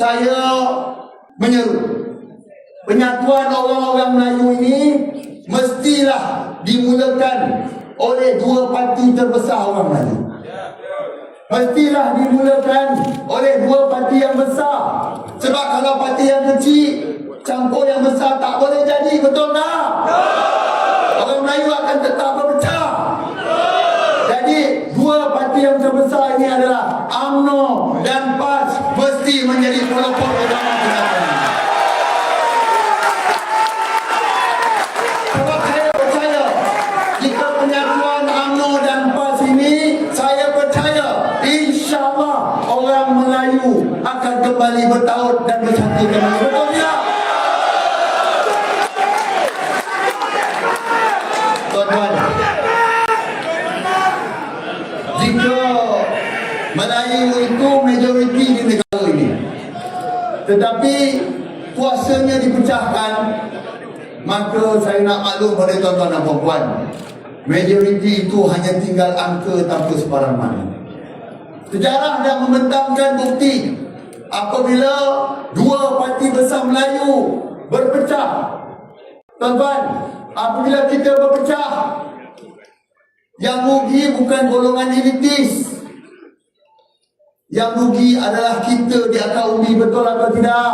saya menyeru penyatuan orang-orang Melayu ini mestilah dimulakan oleh dua parti terbesar orang Melayu. Mestilah dimulakan oleh dua parti yang besar. Sebab kalau parti yang kecil campur yang besar orang Melayu akan kembali bertaut dan bersatu. Betul tidak? Tuan-tuan, jika Melayu itu majoriti di negara ini tetapi kuasanya dipecahkan maka saya nak maklum pada tuan-tuan dan puan majoriti itu hanya tinggal angka tanpa sebarang mana sejarah dah membentangkan bukti apabila dua parti besar Melayu berpecah. Tuan-tuan apabila kita berpecah yang rugi bukan golongan elitis yang rugi adalah kita di akar undi betul atau tidak?